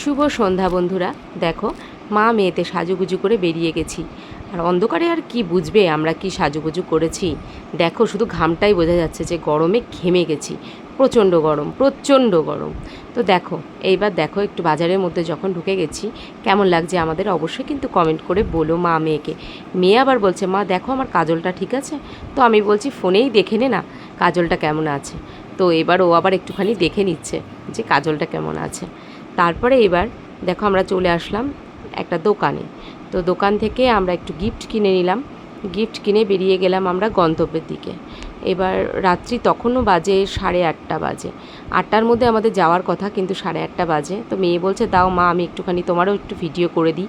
শুভ সন্ধ্যা বন্ধুরা। দেখো, মা মেয়েতে সাজুগুজু করে বেরিয়ে গেছি। আর অন্ধকারে আর কি বুঝবে আমরা কি সাজুগুজু করেছি? দেখো, শুধু ঘামটাই বোঝা যাচ্ছে যে গরমে ঘেমে গেছি। প্রচণ্ড গরম প্রচণ্ড গরম। তো দেখো, এইবার দেখো একটু বাজারের মধ্যে যখন ঢুকে গেছি, কেমন লাগছে আমাদের অবশ্যই কিন্তু কমেন্ট করে বলো মা মেয়েকে। মেয়ে আবার বলছে, মা, দেখো আমার কাজলটা ঠিক আছে? তো আমি বলছি, ফোনেই দেখে নে না কাজলটা কেমন আছে। তো এবার ও আবার একটুখানি দেখে নিচ্ছে যে কাজলটা কেমন আছে। তারপরে এবার দেখো আমরা চলে আসলাম একটা দোকানে। তো দোকান থেকে আমরা একটু গিফট কিনে নিলাম। গিফট কিনে বেরিয়ে গেলাম আমরা গন্তব্যের দিকে। এবার রাত্রি তখনও বাজে সাড়ে আটটা বাজে। আটটার মধ্যে আমাদের যাওয়ার কথা কিন্তু সাড়ে আটটা বাজে। তো মেয়ে বলছে, দাও মা, আমি একটুখানি তোমারও একটু ভিডিও করে দিই।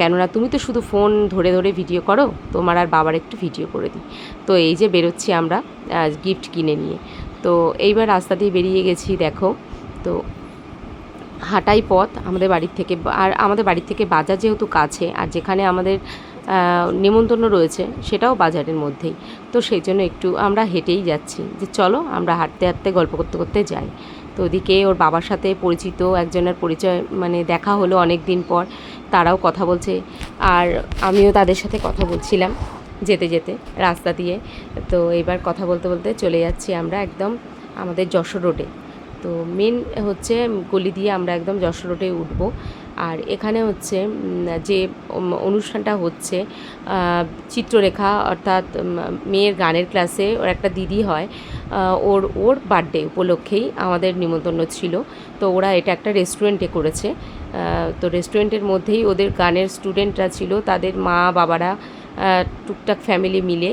কেননা তুমি তো শুধু ফোন ধরে ধরে ভিডিও করো, তোমার আর বাবার একটু ভিডিও করে দিই। তো এই যে বেরোচ্ছি আমরা গিফট কিনে নিয়ে। তো এইবার রাস্তা দিয়ে বেরিয়ে গেছি, দেখো। তো হাঁটাই পথ আমাদের বাড়ির থেকে, আর আমাদের বাড়ির থেকে বাজার যেহেতু কাছে, আর যেখানে আমাদের নেমন্তন্ন রয়েছে, সেটাও বাজারের মধ্যেই। তো সেই জন্য একটু আমরা হেঁটেই যাচ্ছি, যে চলো আমরা হাঁটতে হাঁটতে গল্প করতে করতে যাই। তো ওদিকে ওর বাবার সাথে পরিচিত একজনের পরিচয় মানে দেখা হলো অনেক দিন পর, তারাও কথা বলছে, আর আমিও তাদের সাথে কথা বলছিলাম যেতে যেতে রাস্তা দিয়ে। তো এবার কথা বলতে বলতে চলে যাচ্ছি আমরা একদম আমাদের যশোর রোডে। তো মেন হচ্ছে গলি দিয়ে আমরা একদম যশোর রোডে উঠব। আর এখানে হচ্ছে যে অনুষ্ঠানটা হচ্ছে চিত্ররেখা অর্থাৎ মেয়ের গানের ক্লাসে ওর একটা দিদি হয় ওর ওর বার্থডে উপলক্ষেই আমাদের নিমন্ত্রণ ছিল। তো ওরা এটা একটা রেস্টুরেন্টে করেছে। তো রেস্টুরেন্টের মধ্যেই ওদের গানের স্টুডেন্টরা ছিল, তাদের মা বাবারা টুকটাক ফ্যামিলি মিলে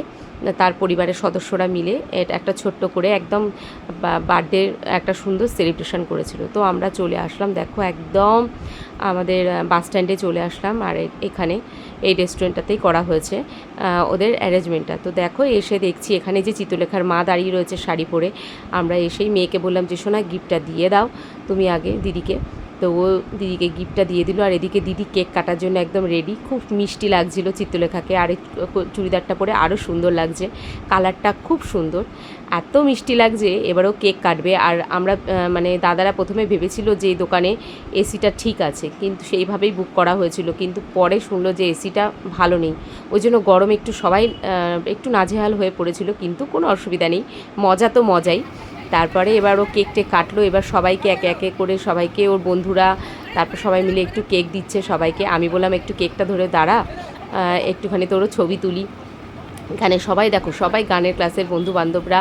তার পরিবারের সদস্যরা মিলে একটা ছোট্ট করে একদম বার্থডে একটা সুন্দর সেলিব্রেশন করেছিল। তো আমরা চলে আসলাম, দেখো একদম আমাদের বাস স্ট্যান্ডে চলে আসলাম আর এখানে এই রেস্টুরেন্টটাতেই করা হয়েছে ওদের অ্যারেঞ্জমেন্টটা। তো দেখো এসে দেখছি এখানে যে চিত্রলেখার মা দাঁড়িয়ে রয়েছে শাড়ি পরে। আমরা এসেই মেয়েকে বললাম যে শোনা গিফটটা দিয়ে দাও, তুমি আগে দিদিকে তো ও দিদিকে গিফটটা দিয়ে দিল। আর এদিকে দিদি কেক কাটার জন্য একদম রেডি খুব মিষ্টি লাগছিল চিত্রলেখাকে। আর চুড়িদারটা পরে আরও সুন্দর লাগছে। কালারটা খুব সুন্দর। এত মিষ্টি লাগছে, এবারও কেক কাটবে। আর আমরা মানে দাদারা প্রথমে ভেবেছিল যে এই দোকানে এসিটা ঠিক আছে। কিন্তু সেইভাবেই বুক করা হয়েছিল। কিন্তু পরে শুনলো যে এসিটা ভালো নেই। ওই জন্য গরম একটু সবাই একটু নাজেহাল হয়ে পড়েছিল। কিন্তু কোনো অসুবিধা নেই। মজা তো মজাই। তারপরে এবার ও কেক টেক কাটলো, এবার সবাইকে একে একে করে সবাইকে, ওর বন্ধুরা, তারপর সবাই মিলে একটু কেক দিচ্ছে সবাইকে। আমি বললাম, একটু কেকটা ধরে দাঁড়া একটুখানি তোরও ছবি তুলি। এখানে সবাই দেখো, সবাই গানের ক্লাসের বন্ধু বান্ধবরা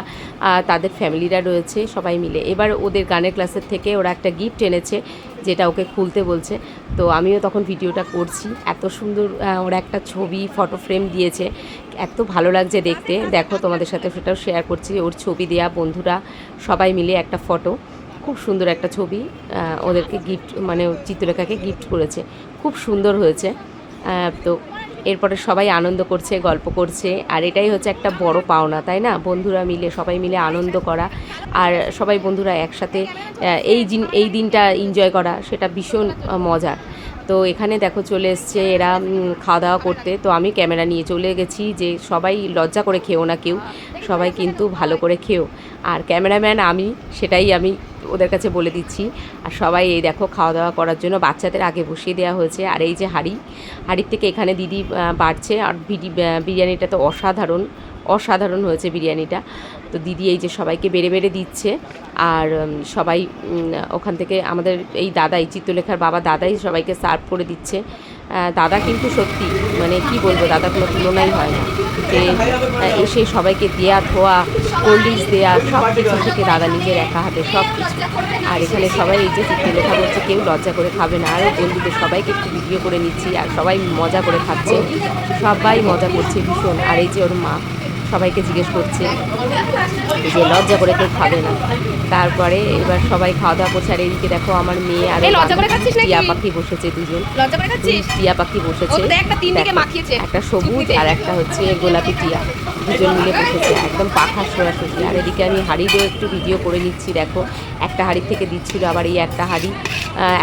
তাদের ফ্যামিলিরা রয়েছে, সবাই মিলে। এবার ওদের গানের ক্লাসের থেকে ওরা একটা গিফট এনেছে, যেটা ওকে খুলতে বলছে। তো আমিও তখন ভিডিওটা করছি। এত সুন্দর ওরা একটা ছবি, ফটো ফ্রেম দিয়েছে। এত ভালো লাগছে দেখতে। দেখো তোমাদের সাথে সেটাও শেয়ার করছি, ওর ছবি দেয়া বন্ধুরা সবাই মিলে একটা ফটো। খুব সুন্দর একটা ছবি ওদেরকে গিফট মানে চিত্রলেখাকে গিফট করেছে। খুব সুন্দর হয়েছে। তো এরপরে সবাই আনন্দ করছে, গল্প করছে। আর এটাই হচ্ছে একটা বড় পাওনা, তাই না? বন্ধুরা মিলে, সবাই মিলে আনন্দ করা। আর সবাই বন্ধুরা একসাথে এই দিন এই দিনটা এনজয় করা, সেটা ভীষণ মজার। তো এখানে দেখো চলে এসছে এরা খাওয়া দাওয়া করতে। তো আমি ক্যামেরা নিয়ে চলে গেছি যে সবাই লজ্জা করে খেও না কেউ, সবাই কিন্তু ভালো করে খেও। আর ক্যামেরাম্যান আমি, সেটাই আমি ওদের কাছে বলে দিচ্ছি। আর সবাই এই দেখো খাওয়া দাওয়া করার জন্য বাচ্চাদের আগে বসিয়ে দেওয়া হয়েছে। আর এই যে হাঁড়ি, হাঁড়ির থেকে এখানে দিদি বাড়ছে। আর বিডি বিরিয়ানিটা তো অসাধারণ অসাধারণ হয়েছে বিরিয়ানিটা। তো দিদি এই যে সবাইকে বেড়ে বেড়ে দিচ্ছে। আর সবাই ওখান থেকে আমাদের এই দাদাই, চিত্রলেখার বাবা দাদাই সবাইকে সার্ভ করে দিচ্ছে। দাদা কিন্তু সত্যি মানে কি বলব, দাদা কোনো তুলনাই হয় না। যে এসে সবাইকে দেয়া, ধোয়া কোল্ড ড্রিঙ্কস দেওয়া সব কিছু থেকে দাদা নিজের একা হাতে সব কিছু। আর এখানে সবাই এই যে চিত্রলেখা করছে কেউ লজ্জা করে খাবে না। আর বন্ধুদের সবাইকে একটু ভিডিও করে নিচ্ছি, আর সবাই মজা করে খাচ্ছে। সবাই মজা করছে ভীষণ। আর এই যে ওর মা সবাইকে জিজ্ঞেস করছে যে লজ্জা করে কেউ খাবে না। তারপরে এবার সবাই খাওয়া দাওয়া করছে আর এদিকে দেখো আমার মেয়ে আর? টিয়া পাখি বসেছে দুজন। টিয়া পাখি বসেছে। একটা সবুজ আর একটা হচ্ছে গোলাপি টিয়া। দুজন মিলে বসেছে একদম পাখা সোয়াশুটি আর এদিকে আমি হাঁড়িরও একটু ভিডিও করে নিচ্ছি দেখো। একটা হাঁড়ি থেকে দিচ্ছিল আবার এই একটা হাঁড়ি।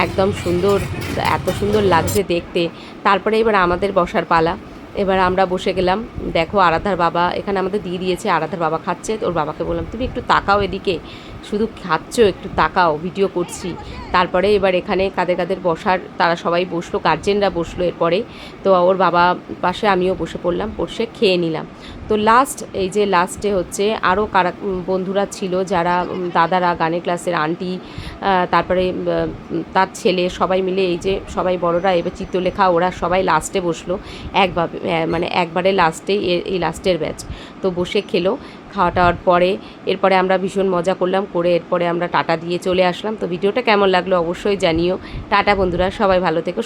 একদম সুন্দর এত সুন্দর লাগছে দেখতে। তারপরে এবার আমাদের বসার পালা। এবার আমরা বসে গেলাম, দেখো আরাধার বাবা, এখানে আমাদের দিয়ে দিয়েছে আরাধার বাবা খাচ্ছে ওর বাবাকে বললাম, তুমি একটু তাকাও এদিকে। শুধু খাচ্ছ, একটু তাকাও ভিডিও করছি। তারপরে এবার এখানে কাদের কাদের বসার, তারা সবাই বসল গার্জেনরা বসল এরপরে। তো ওর বাবা পাশে আমিও বসে পড়লাম, বসে খেয়ে নিলাম। তো লাস্ট এই যে লাস্টে হচ্ছে আরও কারা বন্ধুরা ছিল যারা দাদারা, গানের ক্লাসের আন্টি তারপরে তার ছেলে, সবাই মিলে এই যে সবাই বড়রা, এবার চিত্রলেখা, ওরা সবাই লাস্টে বসল। একভাবে মানে একবারে লাস্টেই এই লাস্টের ব্যাচ তো বসে খেলো। খাওয়া টাওয়ার পরে, এরপরে আমরা ভীষণ মজা করলাম, করে এরপরে আমরা টাটা দিয়ে চলে আসলাম। তো ভিডিওটা কেমন লাগল অবশ্যই জানিও। টাটা বন্ধুরা, সবাই ভালো থেকো